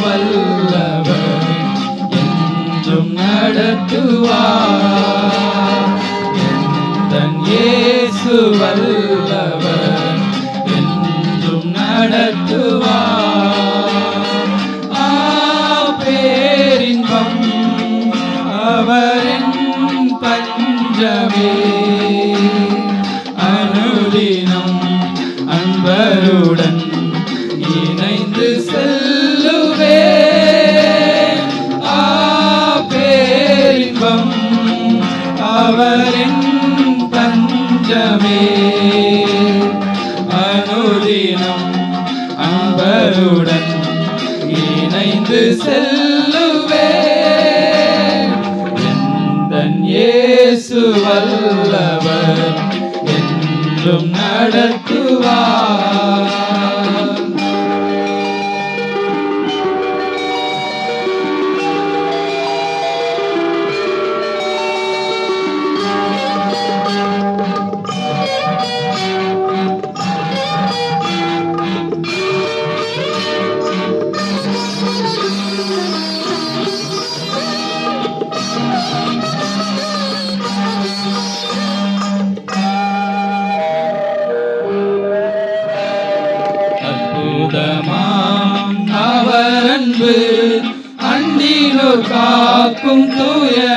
வல்லவர் என்றும் நடத்துவார். எந்தன் இயேசு வல்லவர் என்றும் நடத்துவார். ஆ பேரின்பம் அவரின் பஞ்சமே. அனுதினம் அன்பருடன் அவரின் பஞ்சமே. அனுதினம் அன்பருடன் இணைந்து செல்லுவே. எந்தன் இயேசு வல்லவர் என்றும் நடத்துவார். அவர் காக்கும் தூய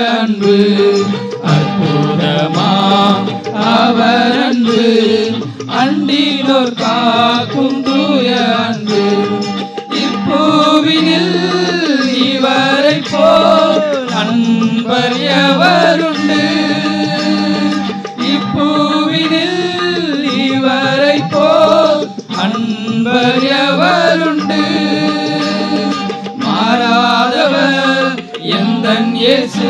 எந்தன் இயேசு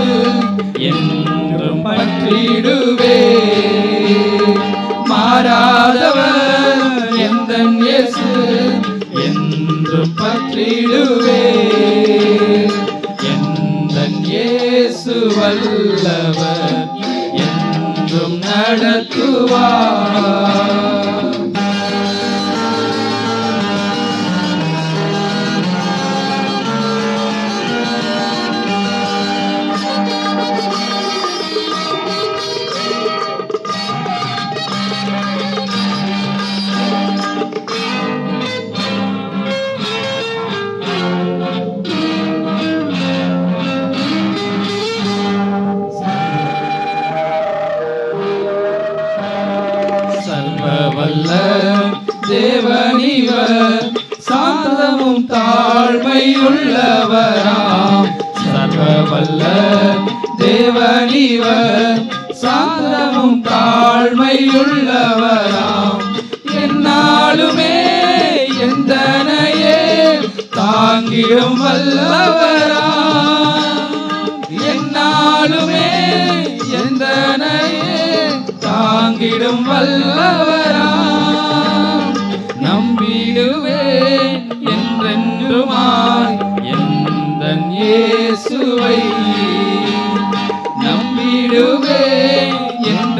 என்றும் பற்றிடுவே. மாறாதவர் எந்தன் இயேசு என்றும் பற்றிடுவே. எந்தன் இயேசு வல்லவர் என்றும் நடத்துவார். தாழ்மையுள்ளவராம் சர்வவல்ல தேவனிவர் சாந்தமும் தாழ்மையுள்ளவராம். என்னாலுமே எந்தனையே தாங்கிடும் வல்லவராம். என்னாலுமே எந்தனையே தாங்கிடும் வல்லவர்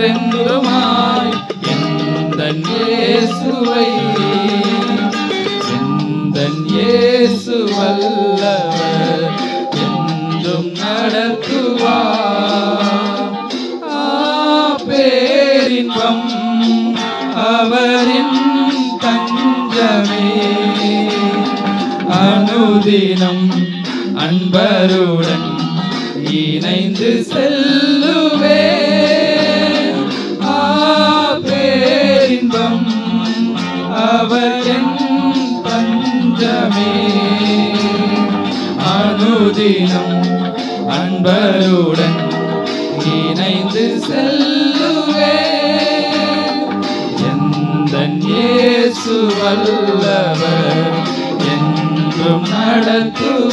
என்றென்றுமாய் எந்தன் இயேசுவை? எந்தன் இயேசு என்றும் நடத்துவார். பேரின்பம் அவரின் தஞ்சமே. அனுதினம் அன்பருடன் இணைந்து செல் தினம் அன்பருடன் இணைந்து செல்லுவே. எந்தன் இயேசு வல்லவர் என்றும் நடத்துவார்.